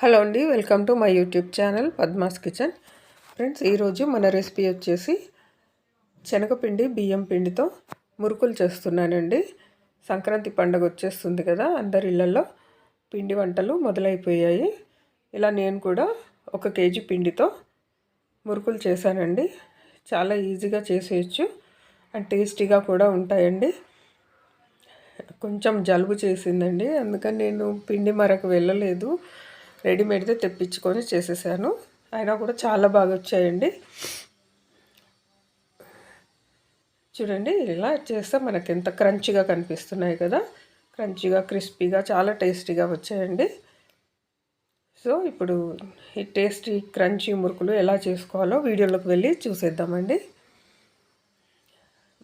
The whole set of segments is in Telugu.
హలో అండి welcome to my YouTube channel Padma's kitchen. Friends ఈరోజు మన రెసిపీ వచ్చేసి శనగపిండి బియ్యం పిండితో మురుకులు చేస్తున్నానండి. సంక్రాంతి పండుగ వచ్చేస్తుంది కదా అందరి ఇళ్ళల్లో పిండి వంటలు మొదలైపోయాయి. ఇలా నేను కూడా ఒక కేజీ పిండితో మురుకులు చేశానండి. చాలా ఈజీగా చేసేయచ్చు అండ్ టేస్టీగా కూడా ఉంటాయండి. కొంచెం జలుబు చేసిందండి అందుకని నేను పిండి మరకు వెళ్ళలేదు. రెడీమేడ్దే తెప్పించుకొని చేసేసాను. అయినా కూడా చాలా బాగా వచ్చాయండి. చూడండి ఇలా చేస్తే మనకి ఎంత క్రంచిగా కనిపిస్తున్నాయి కదా. క్రంచిగా క్రిస్పీగా చాలా టేస్టీగా వచ్చాయండి. సో ఇప్పుడు ఈ టేస్టీ క్రంచీ మురుకులు ఎలా చేసుకోవాలో వీడియోలోకి వెళ్ళి చూసేద్దామండి.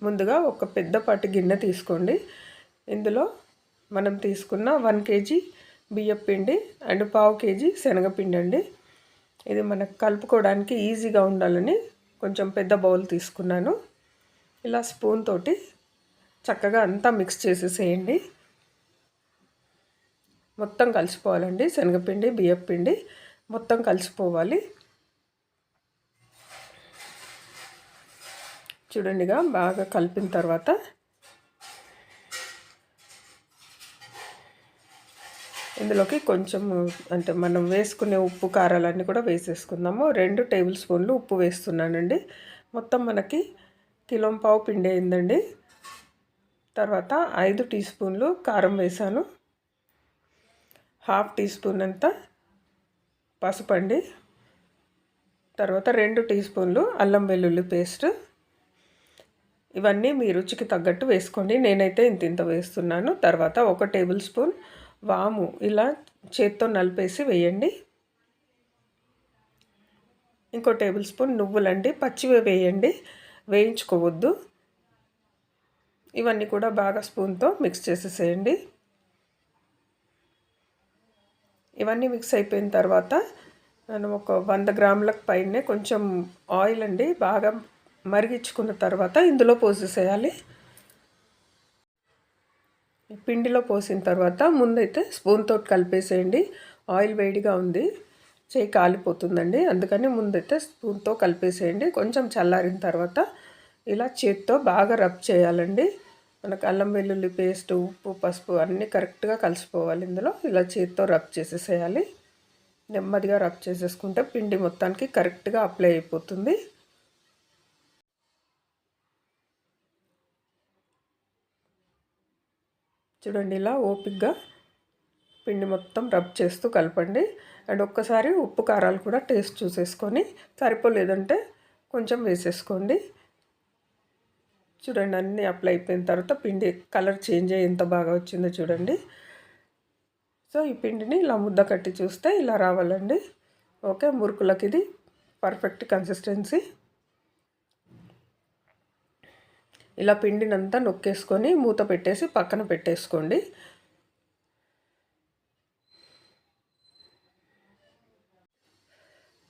ముందుగా ఒక పెద్దపాటి గిన్నె తీసుకోండి. ఇందులో మనం తీసుకున్న వన్ కేజీ బియ్యం పిండి అండ్ పావు కేజీ శనగపిండి అండి. ఇది మనకు కలుపుకోవడానికి ఈజీగా ఉండాలని కొంచెం పెద్ద బౌల్ తీసుకున్నాను. ఇలా స్పూన్ తోటి చక్కగా అంతా మిక్స్ చేసేసేయండి. మొత్తం కలిసిపోవాలండి శనగపిండి బియ్యం పిండి మొత్తం కలిసిపోవాలి. చూడండిగా బాగా కలిపిన తర్వాత ఇందులోకి కొంచెం అంటే మనం వేసుకునే ఉప్పు కారాలన్నీ కూడా వేసేసుకుందాము. రెండు టేబుల్ స్పూన్లు ఉప్పు వేస్తున్నానండి. మొత్తం మనకి కిలోం పావు పిండి అయిందండి. తర్వాత ఐదు టీ స్పూన్లు కారం వేసాను. హాఫ్ టీ స్పూన్ అంతా పసుపండి. తర్వాత రెండు టీ స్పూన్లు అల్లం వెల్లుల్లి పేస్ట్. ఇవన్నీ మీ రుచికి తగ్గట్టు వేసుకోండి. నేనైతే ఇంత ఇంత వేస్తున్నాను. తర్వాత ఒక టేబుల్ స్పూన్ వాము. ఇలా చేత్తో నలిపేసి వేయండి. ఇంకో టేబుల్ స్పూన్ నువ్వులండి. పచ్చివే వేయండి. వేయించుకోవద్దు. ఇవన్నీ కూడా బాగా స్పూన్తో మిక్స్ చేసేసేయండి. ఇవన్నీ మిక్స్ అయిపోయిన తర్వాత మనం ఒక వంద గ్రాములకు పైనే కొంచెం ఆయిల్ అండి. బాగా మరిగించుకున్న తర్వాత ఇందులో పోసేసేయాలి. పిండిలో పోసిన తర్వాత ముందైతే స్పూన్తో కలిపేసేయండి. ఆయిల్ వేడిగా ఉంది. చేయి కాలిపోతుందండి. అందుకని ముందైతే స్పూన్తో కలిపేసేయండి. కొంచెం చల్లారిన తర్వాత ఇలా చేత్తో బాగా రబ్ చేయాలండి. మనకు అల్లం వెల్లుల్లి పేస్ట్ ఉప్పు పసుపు అన్నీ కరెక్ట్గా కలిసిపోవాలి ఇందులో. ఇలా చేత్తో రబ్ చేసేసేయాలి. నెమ్మదిగా రబ్ చేసేసుకుంటే పిండి మొత్తానికి కరెక్ట్గా అప్లై అయిపోతుంది. చూడండి ఇలా ఓపిక్గా పిండి మొత్తం రబ్ చేస్తూ కలపండి. అండ్ ఒక్కసారి ఉప్పు కారాలు కూడా టేస్ట్ చూసేసుకొని సరిపోలేదంటే కొంచెం వేసేసుకోండి. చూడండి అన్నీ అప్లై అయిపోయిన తర్వాత పిండి కలర్ చేంజ్ అయ్యి ఎంత బాగా వచ్చిందో చూడండి. సో ఈ పిండిని ఇలా ముద్ద కట్టి చూస్తే ఇలా రావాలండి. ఓకే మురుకులకి ఇది పర్ఫెక్ట్ కన్సిస్టెన్సీ. ఇలా పిండినంతా నొక్కేసుకొని మూత పెట్టేసి పక్కన పెట్టేసుకోండి.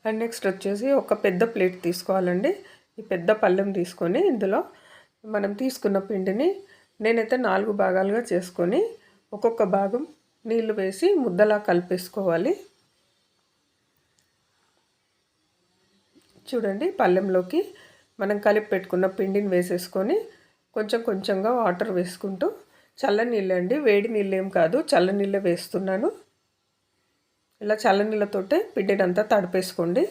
అండ్ నెక్స్ట్ వచ్చేసి ఒక పెద్ద ప్లేట్ తీసుకోవాలండి. ఈ పెద్ద పళ్ళెం తీసుకొని ఇందులో మనం తీసుకున్న పిండిని నేనైతే నాలుగు భాగాలుగా చేసుకొని ఒక్కొక్క భాగం నీళ్ళు వేసి ముద్దలా కలిపేసుకోవాలి. చూడండి పళ్ళెంలోకి మనం కలిపి పెట్టుకున్న పిండిని వేసేసుకొని కొంచెం కొంచెంగా వాటర్ వేసుకుంటూ చల్ల నీళ్ళు అండి. వేడి నీళ్ళు ఏం కాదు చల్ల నీళ్ళే వేస్తున్నాను. ఇలా చల్ల నీళ్ళతోటే పిండిని అంతా తడిపేసుకోండి.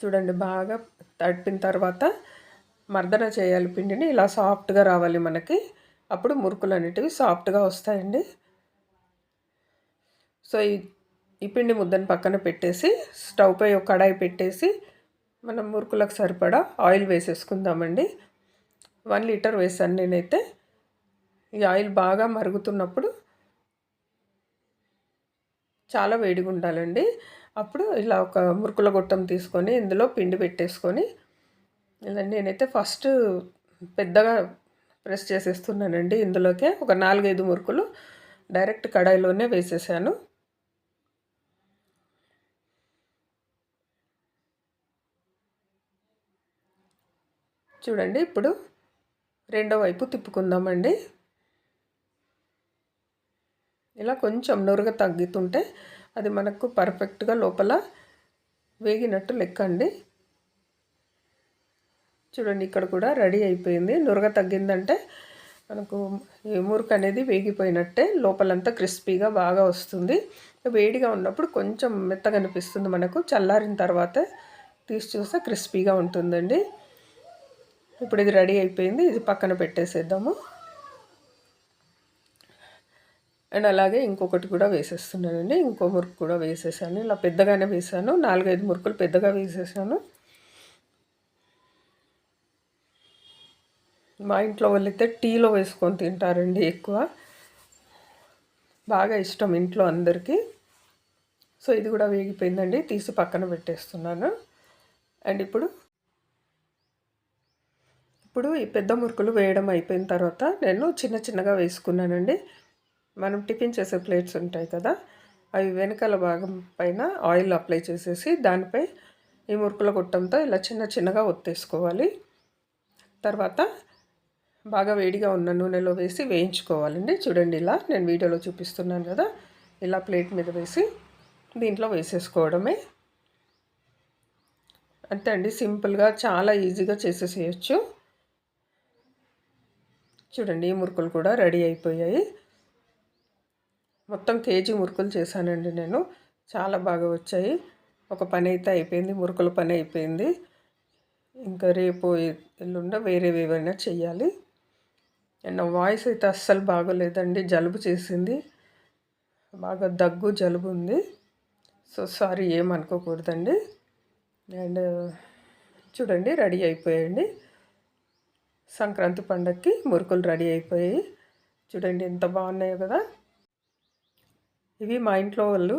చూడండి బాగా తడిపిన తర్వాత మర్దన చేయాలి పిండిని. ఇలా సాఫ్ట్గా రావాలి మనకి. అప్పుడు మురుకులు అనేటివి సాఫ్ట్గా వస్తాయండి. సో ఈ ఈ పిండి ముద్దను పక్కన పెట్టేసి స్టవ్ పై ఒక కడాయి పెట్టేసి మనం మురుకులకు సరిపడా ఆయిల్ వేసేసుకుందామండి. వన్ లీటర్ వేసాను నేనైతే. ఈ ఆయిల్ బాగా మరుగుతున్నప్పుడు చాలా వేడిగా ఉండాలండి. అప్పుడు ఇలా ఒక మురుకుల గొట్టం తీసుకొని ఇందులో పిండి పెట్టేసుకొని ఇలా నేనైతే ఫస్ట్ పెద్దగా ప్రెస్ చేసేస్తున్నానండి. ఇందులోకే ఒక నాలుగైదు మురుకులు డైరెక్ట్ కడాయిలోనే వేసేసాను. చూడండి ఇప్పుడు రెండో వైపు తిప్పుకుందామండి. ఇలా కొంచెం నురగ తగ్గుతుంటే అది మనకు పర్ఫెక్ట్గా లోపల వేగినట్టు లెక్క అండి చూడండి ఇక్కడ కూడా రెడీ అయిపోయింది. నురగ తగ్గిందంటే మనకు మురుకు అనేది వేగిపోయినట్టే లోపలంతా క్రిస్పీగా బాగా వస్తుంది. వేడిగా ఉన్నప్పుడు కొంచెం మెత్తగా అనిపిస్తుంది మనకు. చల్లారిన తర్వాత తీసి చూస్తే క్రిస్పీగా ఉంటుందండి. ఇప్పుడు ఇది రెడీ అయిపోయింది ఇది పక్కన పెట్టేసేద్దాము. అండ్ అలాగే ఇంకొకటి కూడా వేసేస్తున్నానండి ఇంకో మురుకు కూడా వేసేసాను. ఇలా పెద్దగానే వేసాను నాలుగైదు మురుకులు పెద్దగా వేసేసాను. మా ఇంట్లో వాళ్ళైతే టీలో వేసుకొని తింటారండి ఎక్కువ. బాగా ఇష్టం ఇంట్లో అందరికీ. సో ఇది కూడా వేగిపోయిందండి తీసి పక్కన పెట్టేస్తున్నాను. అండ్ ఇప్పుడు ఇప్పుడు ఈ పెద్ద మురుకులు వేయడం అయిపోయిన తర్వాత నేను చిన్న చిన్నగా వేసుకున్నానండి. మనం టిఫిన్ చేసే ప్లేట్స్ ఉంటాయి కదా అవి వెనకాల భాగం పైన ఆయిల్ అప్లై చేసేసి దానిపై ఈ మురుకుల గుట్టంతో ఇలా చిన్న చిన్నగా ఒత్తేసుకోవాలి. తర్వాత బాగా వేడిగా ఉన్న నూనెలో వేసి వేయించుకోవాలండి. చూడండి ఇలా నేను వీడియోలో చూపిస్తున్నాను కదా ఇలా ప్లేట్ మీద వేసి దీంట్లో వేసేసుకోవడమే. అంతే అండి సింపుల్గా చాలా ఈజీగా చేసేసేయచ్చు. చూడండి ఈ మురుకులు కూడా రెడీ అయిపోయాయి. మొత్తం కేజీ మురుకులు చేశానండి నేను. చాలా బాగా వచ్చాయి. ఒక పని అయితే అయిపోయింది మురుకుల పని అయిపోయింది. ఇంకా రేపు ఎల్లుండ వేరేవి ఏవైనా చెయ్యాలి. అండ్ నా వాయిస్ అయితే అస్సలు బాగోలేదండి జలుబు చేసింది. బాగా దగ్గు జలుబు ఉంది. సో సారీ ఏమనుకోకూడదండి అండ్ చూడండి రెడీ అయిపోయాయండి. సంక్రాంతి పండగకి మురుకులు రెడీ అయిపోయాయి. చూడండి ఎంత బాగున్నాయో కదా. ఇవి మా ఇంట్లో వాళ్ళు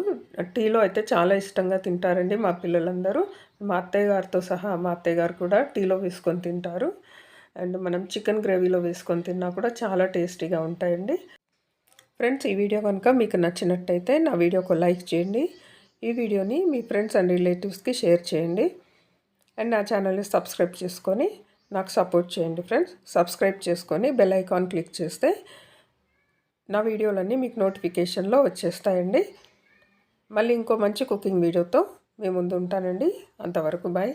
టీలో అయితే చాలా ఇష్టంగా తింటారండి మా పిల్లలందరూ. మా అత్తయ్య గారితో సహా మా అత్తయ్య గారు కూడా టీలో వేసుకొని తింటారు. అండ్ మనం చికెన్ గ్రేవీలో వేసుకొని తిన్నా కూడా చాలా టేస్టీగా ఉంటాయండి. ఫ్రెండ్స్ ఈ వీడియో కనుక మీకు నచ్చినట్టయితే నా వీడియోకు లైక్ చేయండి. ఈ వీడియోని మీ ఫ్రెండ్స్ అండ్ రిలేటివ్స్కి షేర్ చేయండి. అండ్ నా ఛానల్ని సబ్స్క్రైబ్ చేసుకొని నాకు సపోర్ట్ చేయండి ఫ్రెండ్స్ సబ్స్క్రైబ్ చేసుకొని బెల్ ఐకాన్ క్లిక్ చేస్తే నా వీడియోలన్నీ మీకు నోటిఫికేషన్లో వచ్చేస్తాయండి. మళ్ళీ ఇంకో మంచి కుకింగ్ వీడియోతో మీ ముందు ఉంటానండి. అంతవరకు బాయ్